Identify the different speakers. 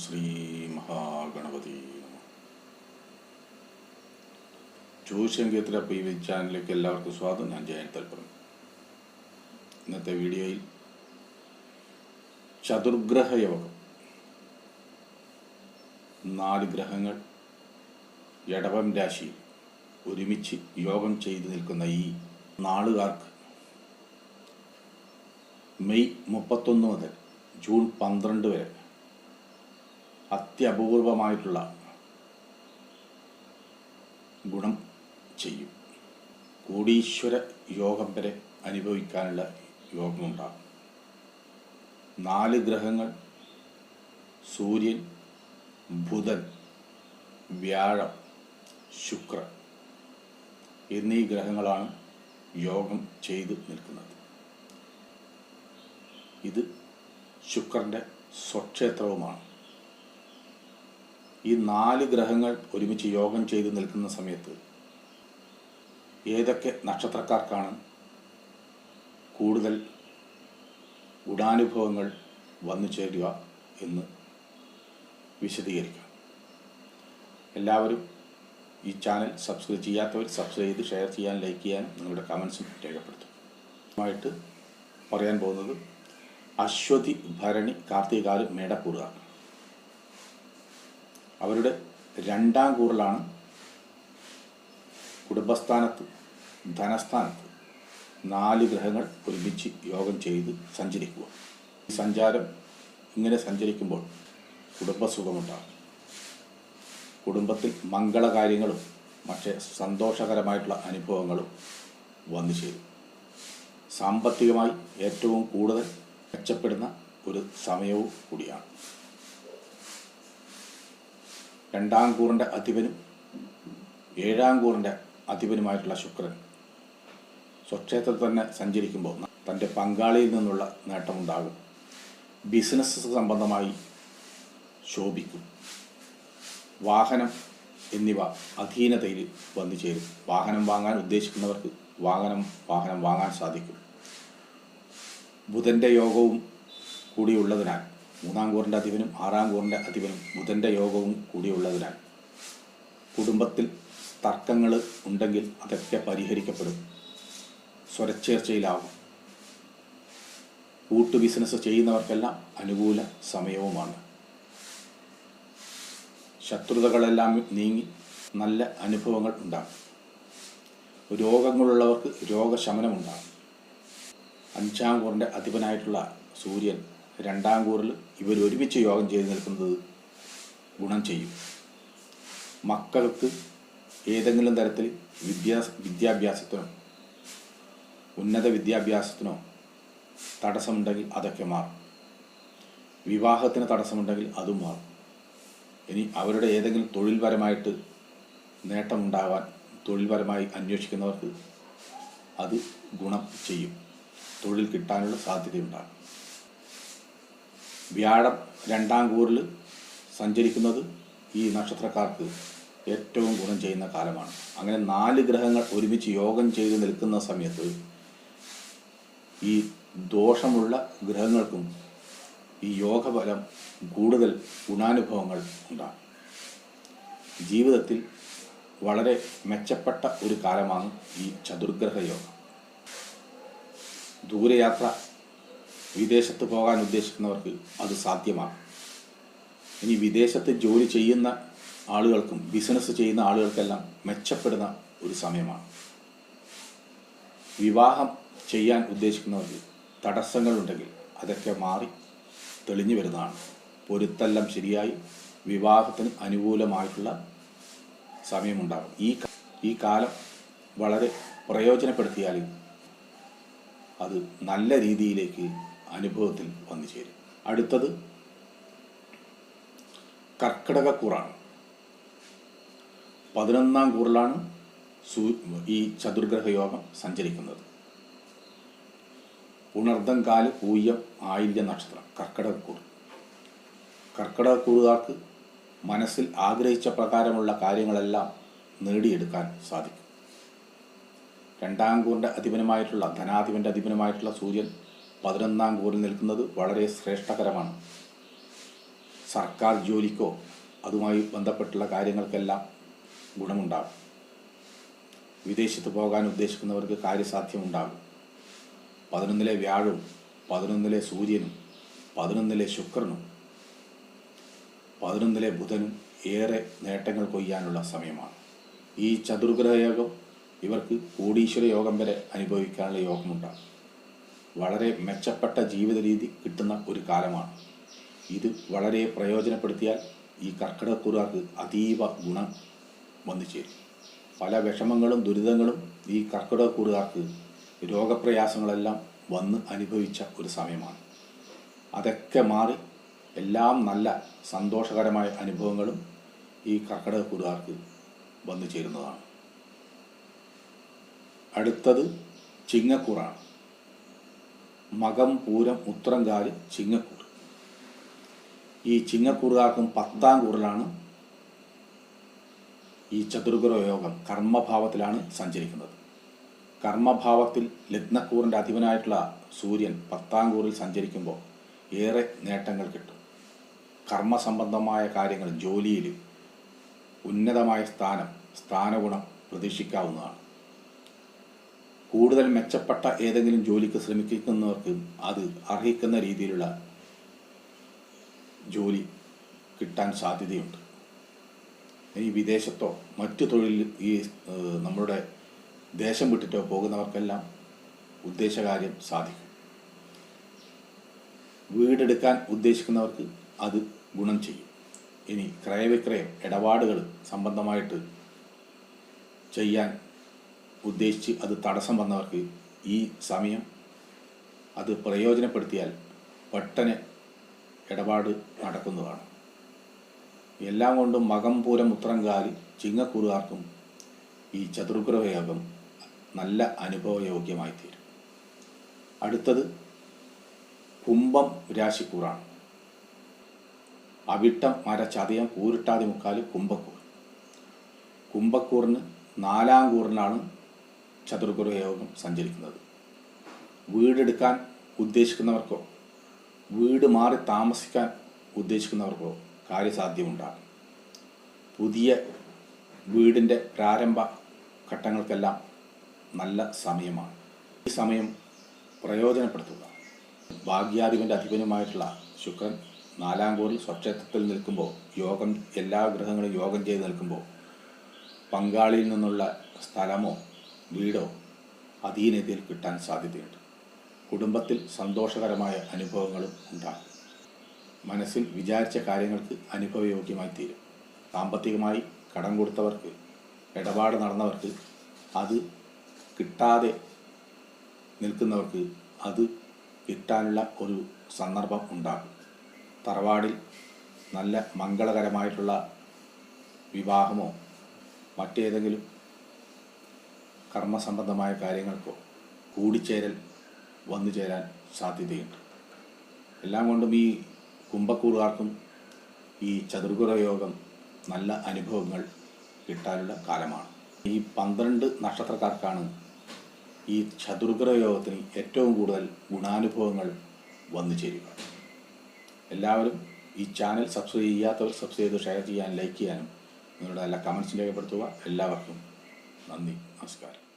Speaker 1: ശ്രീ മഹാഗണപതി നമഃ. ജ്യോതിഷം കേന്ദ്ര പി വി ചാനലിലേക്ക് എല്ലാവർക്കും സ്വാഗതം. ഞാൻ ജയൻ തൽപ്പറം. ഇന്നത്തെ വീഡിയോയിൽ ചതുർഗ്രഹ യോഗം. നാല് ഗ്രഹങ്ങൾ എടവം രാശിയിൽ ഒരുമിച്ച് യോഗം ചെയ്തു നിൽക്കുന്ന ഈ നാളുകാർക്ക് മെയ് മുപ്പത്തൊന്ന് മുതൽ ജൂൺ പന്ത്രണ്ട് വരെ അത്യപൂർവമായിട്ടുള്ള ഗുണം ചെയ്യും. കോടീശ്വര യോഗം വരെ അനുഭവിക്കാനുള്ള യോഗമുണ്ടാകും. നാല് ഗ്രഹങ്ങൾ സൂര്യൻ ബുധൻ വ്യാഴം ശുക്രൻ എന്നീ ഗ്രഹങ്ങളാണ് യോഗം ചെയ്തു നിൽക്കുന്നത്. ഇത് ശുക്രന്റെ സ്വക്ഷേത്രവുമാണ്. ഈ നാല് ഗ്രഹങ്ങൾ ഒരുമിച്ച് യോഗം ചെയ്ത് നിൽക്കുന്ന സമയത്ത് ഏതൊക്കെ നക്ഷത്രക്കാർക്കാണ് കൂടുതൽ ഗുണാനുഭവങ്ങൾ വന്നു ചേരുക എന്ന് വിശദീകരിക്കാം. എല്ലാവരും ഈ ചാനൽ സബ്സ്ക്രൈബ് ചെയ്യാത്തവർ സബ്സ്ക്രൈബ് ചെയ്ത് ഷെയർ ചെയ്യാൻ ലൈക്ക് ചെയ്യാൻ നിങ്ങളുടെ കമൻസും രേഖപ്പെടുത്തും. ആയിട്ട് പറയാൻ പോകുന്നത് അശ്വതി ഭരണി കാർത്തികാൽ മേടക്കൂറുകാർ. അവരുടെ രണ്ടാം കൂറിലാണ് കുടുംബസ്ഥാനത്ത് ധനസ്ഥാനത്ത് നാല് ഗ്രഹങ്ങൾ ഒരുമിച്ച് യോഗം ചെയ്ത് സഞ്ചരിക്കുക. ഈ സഞ്ചാരം ഇങ്ങനെ സഞ്ചരിക്കുമ്പോൾ കുടുംബസുഖമുണ്ടാകും. കുടുംബത്തിൽ മംഗളകാര്യങ്ങളും പക്ഷേ സന്തോഷകരമായിട്ടുള്ള അനുഭവങ്ങളും വന്നു ചേരും. സാമ്പത്തികമായി ഏറ്റവും കൂടുതൽ മെച്ചപ്പെടുന്ന ഒരു സമയവും കൂടിയാണ്. രണ്ടാം കൂറിന്റെ അധിപനും ഏഴാം കൂറിന്റെ അധിപനുമായിട്ടുള്ള ശുക്രൻ സ്വക്ഷേത്രത്തിൽ തന്നെ സഞ്ചരിക്കുമ്പോൾ തന്റെ പങ്കാളിയിൽ നിന്നുള്ള നേട്ടമുണ്ടാകും. ബിസിനസ് സംബന്ധമായി ശോഭിക്കും. വാഹനം എന്നിവ അധീനതയിൽ വന്നു ചേരും. വാഹനം വാങ്ങാൻ ഉദ്ദേശിക്കുന്നവർക്ക് വാഹനം വാഹനം വാങ്ങാൻ സാധിക്കും. ബുധന്റെ യോഗവും കൂടിയുള്ളതിനാൽ മൂന്നാം കൂറിന്റെ അധിപനും ആറാം കൂറിന്റെ അധിപനും ബുധന്റെ യോഗവും കൂടിയുള്ളതിനാൽ കുടുംബത്തിൽ തർക്കങ്ങൾ ഉണ്ടെങ്കിൽ അതൊക്കെ പരിഹരിക്കപ്പെടും. സ്വരച്ചേർച്ചയിലാവും. കൂട്ടു ബിസിനസ് ചെയ്യുന്നവർക്കെല്ലാം അനുകൂല സമയവുമാണ്. ശത്രുതകളെല്ലാം നീങ്ങി നല്ല അനുഭവങ്ങൾ ഉണ്ടാകും. രോഗങ്ങളുള്ളവർക്ക് രോഗശമനമുണ്ടാകും. അഞ്ചാം കൂറിന്റെ അധിപനായിട്ടുള്ള സൂര്യൻ രണ്ടാം കൂറിൽ ഇവർ ഒരുമിച്ച് യോഗം ചെയ്ത് നിൽക്കുന്നത് ഗുണം ചെയ്യും. മക്കൾക്ക് ഏതെങ്കിലും തരത്തിൽ വിദ്യാ വിദ്യാഭ്യാസത്തിനോ ഉന്നത വിദ്യാഭ്യാസത്തിനോ തടസ്സമുണ്ടെങ്കിൽ അതൊക്കെ മാറും. വിവാഹത്തിന് തടസ്സമുണ്ടെങ്കിൽ അതും മാറും. ഇനി അവരുടെ ഏതെങ്കിലും തൊഴിൽപരമായിട്ട് നേട്ടമുണ്ടാവാൻ തൊഴിൽപരമായി അന്വേഷിക്കുന്നവർക്ക് അത് ഗുണം ചെയ്യും. തൊഴിൽ കിട്ടാനുള്ള സാധ്യതയുണ്ടാകും. വ്യാഴം രണ്ടാം കൂറിൽ സഞ്ചരിക്കുന്നത് ഈ നക്ഷത്രക്കാർക്ക് ഏറ്റവും ഗുണം ചെയ്യുന്ന കാലമാണ്. അങ്ങനെ നാല് ഗ്രഹങ്ങൾ ഒരുമിച്ച് യോഗം ചെയ്ത് നിൽക്കുന്ന സമയത്ത് ഈ ദോഷമുള്ള ഗ്രഹങ്ങൾക്കും ഈ യോഗഫലം കൂടുതൽ ഗുണാനുഭവങ്ങൾ ഉണ്ടാകും. ജീവിതത്തിൽ വളരെ മെച്ചപ്പെട്ട ഒരു കാലമാണ് ഈ ചതുർഗ്രഹ യോഗം. ദൂരയാത്ര വിദേശത്ത് പോകാൻ ഉദ്ദേശിക്കുന്നവർക്ക് അത് സാധ്യമാണ്. ഇനി വിദേശത്ത് ജോലി ചെയ്യുന്ന ആളുകൾക്കും ബിസിനസ് ചെയ്യുന്ന ആളുകൾക്കെല്ലാം മെച്ചപ്പെടുന്ന ഒരു സമയമാണ്. വിവാഹം ചെയ്യാൻ ഉദ്ദേശിക്കുന്നവർക്ക് തടസ്സങ്ങളുണ്ടെങ്കിൽ അതൊക്കെ മാറി തെളിഞ്ഞു വരുന്നതാണ്. പൊരുത്തെല്ലാം ശരിയായി വിവാഹത്തിന് അനുകൂലമായിട്ടുള്ള സമയമുണ്ടാകും. ഈ ഈ കാലം വളരെ പ്രയോജനപ്പെടുത്തിയാൽ അത് നല്ല രീതിയിലേക്ക് അനുഭവത്തിൽ വന്നു ചേരും. അടുത്തത് കർക്കിടക കൂറാണ്. പതിനൊന്നാം കൂറിലാണ് സൂ ഈ ചതുർഗ്രഹ യോഗം സഞ്ചരിക്കുന്നത്. ഉണർദം കാൽ പൂയ്യം ആയില്യ നക്ഷത്രം കർക്കിടകക്കൂർ കർക്കിടകക്കൂറുകാർക്ക് മനസ്സിൽ ആഗ്രഹിച്ച പ്രകാരമുള്ള കാര്യങ്ങളെല്ലാം നേടിയെടുക്കാൻ സാധിക്കും. രണ്ടാം കൂറിന്റെ അധിപനുമായിട്ടുള്ള ധനാധിപന്റെ അധിപനുമായിട്ടുള്ള സൂര്യൻ പതിനൊന്നാം കൂറിൽ നിൽക്കുന്നത് വളരെ ശ്രേഷ്ഠകരമാണ്. സർക്കാർ ജോലിക്കോ അതുമായി ബന്ധപ്പെട്ടുള്ള കാര്യങ്ങൾക്കെല്ലാം ഗുണമുണ്ടാകും. വിദേശത്ത് പോകാൻ ഉദ്ദേശിക്കുന്നവർക്ക് കാര്യസാധ്യമുണ്ടാകും. പതിനൊന്നിലെ വ്യാഴവും പതിനൊന്നിലെ സൂര്യനും പതിനൊന്നിലെ ശുക്രനും പതിനൊന്നിലെ ബുധനും ഏറെ നേട്ടങ്ങൾ കൊയ്യാനുള്ള സമയമാണ്. ഈ ചതുർഗ്രഹയോഗം ഇവർക്ക് കോടീശ്വര യോഗം വരെ അനുഭവിക്കാനുള്ള യോഗമുണ്ടാകും. വളരെ മെച്ചപ്പെട്ട ജീവിത രീതി കിട്ടുന്ന ഒരു കാലമാണ്. ഇത് വളരെ പ്രയോജനപ്പെടുത്തിയാൽ ഈ കർക്കിടകക്കുറുകാർക്ക് അതീവ ഗുണം വന്നു ചേരും. പല വിഷമങ്ങളും ദുരിതങ്ങളും ഈ കർക്കിടകക്കുറുകാർക്ക് രോഗപ്രയാസങ്ങളെല്ലാം വന്ന് അനുഭവിച്ച ഒരു സമയമാണ്. അതൊക്കെ മാറി എല്ലാം നല്ല സന്തോഷകരമായ അനുഭവങ്ങളും ഈ കർക്കിടകക്കുറുകാർക്ക് വന്നു ചേരുന്നതാണ്. അടുത്തത് ചിങ്ങക്കൂറാണ്. മകം പൂരം ഉത്രങ്കാൽ ചിങ്ങക്കൂർ ഈ ചിങ്ങക്കൂറുകാർക്കും പത്താം കൂറിലാണ് ഈ ചതുർഗ്രഹ യോഗം കർമ്മഭാവത്തിലാണ് സഞ്ചരിക്കുന്നത്. കർമ്മഭാവത്തിൽ ലഗ്നക്കൂറിന്റെ അധിപനായിട്ടുള്ള സൂര്യൻ പത്താം കൂറിൽ സഞ്ചരിക്കുമ്പോൾ ഏറെ നേട്ടങ്ങൾ കിട്ടും. കർമ്മസംബന്ധമായ കാര്യങ്ങൾ ജോലിയിൽ ഉന്നതമായ സ്ഥാനം സ്ഥാനഗുണം പ്രതീക്ഷിക്കാവുന്നതാണ്. കൂടുതൽ മെച്ചപ്പെട്ട ഏതെങ്കിലും ജോലിക്ക് ശ്രമിക്കുന്നവർക്ക് അത് അർഹിക്കുന്ന രീതിയിലുള്ള ജോലി കിട്ടാൻ സാധ്യതയുണ്ട്. ഈ വിദേശത്തോ മറ്റു തൊഴിൽ ഈ നമ്മുടെ ദേശം വിട്ടിട്ടോ പോകുന്നവർക്കെല്ലാം ഉദ്ദേശകാര്യം സാധിക്കും. വീടെടുക്കാൻ ഉദ്ദേശിക്കുന്നവർക്ക് അത് ഗുണം ചെയ്യും. ഇനി ക്രയവിക്രയം ഇടപാടുകൾ സംബന്ധമായിട്ട് ചെയ്യാൻ ഉദ്ദേശിച്ച് അത് തടസ്സം വന്നവർക്ക് ഈ സമയം അത് പ്രയോജനപ്പെടുത്തിയാൽ പെട്ടെന്ന് ഇടപാട് നടക്കുന്നതാണ്. എല്ലാം കൊണ്ടും മകം പൂരം ഉത്രങ്കാലി ചിങ്ങക്കൂറുകാർക്കും ഈ ചതുർഗ്രഹയോഗം നല്ല അനുഭവയോഗ്യമായി തീരും അടുത്തത് കുംഭം രാശിക്കൂറാണ്. അവിട്ടം മര ചതയം കൂരിട്ടാതി മുക്കാൽ കുംഭക്കൂർ. കുംഭക്കൂറിന് നാലാം കൂറിനാണ് ചതുർഗുരു യോഗം സഞ്ചരിക്കുന്നത്. വീടെടുക്കാൻ ഉദ്ദേശിക്കുന്നവർക്കോ വീട് മാറി താമസിക്കാൻ ഉദ്ദേശിക്കുന്നവർക്കോ കാര്യസാധ്യമുണ്ടാകും. പുതിയ വീടിന്റെ പ്രാരംഭ ഘട്ടങ്ങൾക്കെല്ലാം നല്ല സമയമാണ്. ഈ സമയം പ്രയോജനപ്പെടുത്തുക. ഭാഗ്യാധിപന്റെ അധിപനുമായിട്ടുള്ള ശുക്രൻ നാലാം കോറിൽ സ്വക്ഷേത്രത്തിൽ നിൽക്കുമ്പോൾ യോഗം എല്ലാ ഗ്രഹങ്ങളും യോഗം ചെയ്ത് നിൽക്കുമ്പോൾ പങ്കാളിയിൽ നിന്നുള്ള സ്ഥലമോ വീടോ അധീനതയിൽ കിട്ടാൻ സാധ്യതയുണ്ട്. കുടുംബത്തിൽ സന്തോഷകരമായ അനുഭവങ്ങളും ഉണ്ടാകും. മനസ്സിൽ വിചാരിച്ച കാര്യങ്ങൾക്ക് അനുഭവയോഗ്യമായി തീരും. സാമ്പത്തികമായി കടം കൊടുത്തവർക്ക് ഇടപാട് നടന്നവർക്ക് അത് കിട്ടാതെ നിൽക്കുന്നവർക്ക് അത് കിട്ടാനുള്ള ഒരു സന്ദർഭം ഉണ്ടാകും. തറവാടിൽ നല്ല മംഗളകരമായിട്ടുള്ള വിവാഹമോ മറ്റേതെങ്കിലും കർമ്മസംബന്ധമായ കാര്യങ്ങൾക്കോ കൂടിച്ചേരൽ വന്നു ചേരാൻ സാധ്യതയുണ്ട്. എല്ലാം കൊണ്ടും ഈ കുംഭക്കൂറുകാർക്കും ഈ ചതുർഗുര യോഗം നല്ല അനുഭവങ്ങൾ കിട്ടാനുള്ള കാലമാണ്. ഈ പന്ത്രണ്ട് നക്ഷത്രക്കാർക്കാണ് ഈ ചതുർഗ്രഹ യോഗത്തിന് ഏറ്റവും കൂടുതൽ ഗുണാനുഭവങ്ങൾ വന്നു ചേരുക. എല്ലാവരും ഈ ചാനൽ സബ്സ്ക്രൈബ് ചെയ്യാത്തവർ സബ്സ്ക്രൈബ് ചെയ്ത് ഷെയർ ചെയ്യാനും ലൈക്ക് ചെയ്യാനും നിങ്ങളുടെ എല്ലാ കമൻസും രേഖപ്പെടുത്തുക. എല്ലാവർക്കും നന്ദി. നമസ്കാരം.